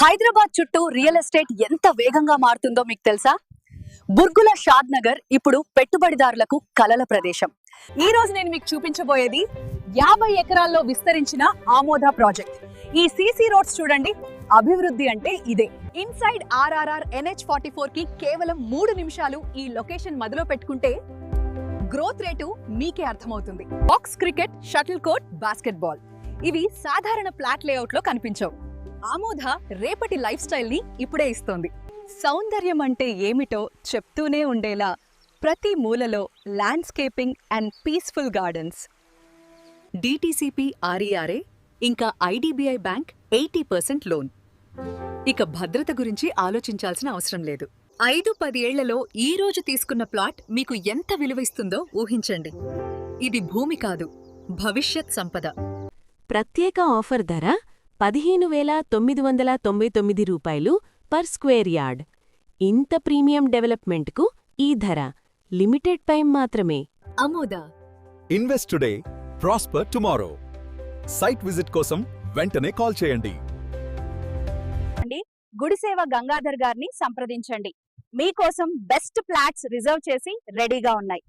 హైదరాబాద్ చుట్టూ real estate ఎంత వేగంగా మారుతుందో మీకు తెలుసా? బుర్గుల షాద్ నగర్ ఇప్పుడు పెట్టుబడిదారులకు కలల ప్రదేశం. ఈ రోజు నేను మీకు చూపించబోయేది యాభై ఎకరాల్లో విస్తరించిన ఆమోద ప్రాజెక్ట్. ఈ సీసీ రోడ్స్ చూడండి అభివృద్ధి అంటే ఇదే. ఇన్సైడ్ ఆర్ఆర్ఆర్ ఎన్హెచ్ ఫార్టీ ఫోర్కి కేవలం మూడు నిమిషాలు ఈ లొకేషన్ మదిలో పెట్టుకుంటే గ్రోత్ రేటు మీకే అర్థమవుతుంది. Box cricket shuttle court basketball ఇవి సాధారణ ఫ్లాట్ లేఅవుట్లో కనిపించవు. ఆమోద రేపటి లైఫ్ స్టైల్ని ఇప్పుడే ఇస్తోంది. సౌందర్యం అంటే ఏమిటో చెప్తూనే ఉండేలా ప్రతి మూలలో landscaping and peaceful gardens. DTCP RERA ఇంకా IDBI bank eighty percent loan. ఇక భద్రత గురించి ఆలోచించాల్సిన అవసరం లేదు. ఐదు పదేళ్ళలో ఈ రోజు తీసుకున్న ప్లాట్ మీకు ఎంత విలువ ఇస్తుందో ఊహించండి. ఇది భూమి కాదు భవిష్యత్ సంపద. ప్రత్యేక ఆఫర్ ధర పదిహేను వేల తొమ్మిది వందల తొంభై తొమ్మిది రూపాయలు పర్ స్క్వేర్ యార్డ్. ఇంత ప్రీమియం డెవలప్మెంట్కు ఈ ధర. లిమిటెడ్ టైం మాత్రమే. Amoda invest today prosper tomorrow. Site visit కోసం వెంటనే కాల్ చేయండి. గుడిసేవ గంగాధర్ గారిని సంప్రదించండి. మీకోసం బెస్ట్ ఫ్లాట్స్ రిజర్వ్ చేసి రెడీగా ఉన్నాయి.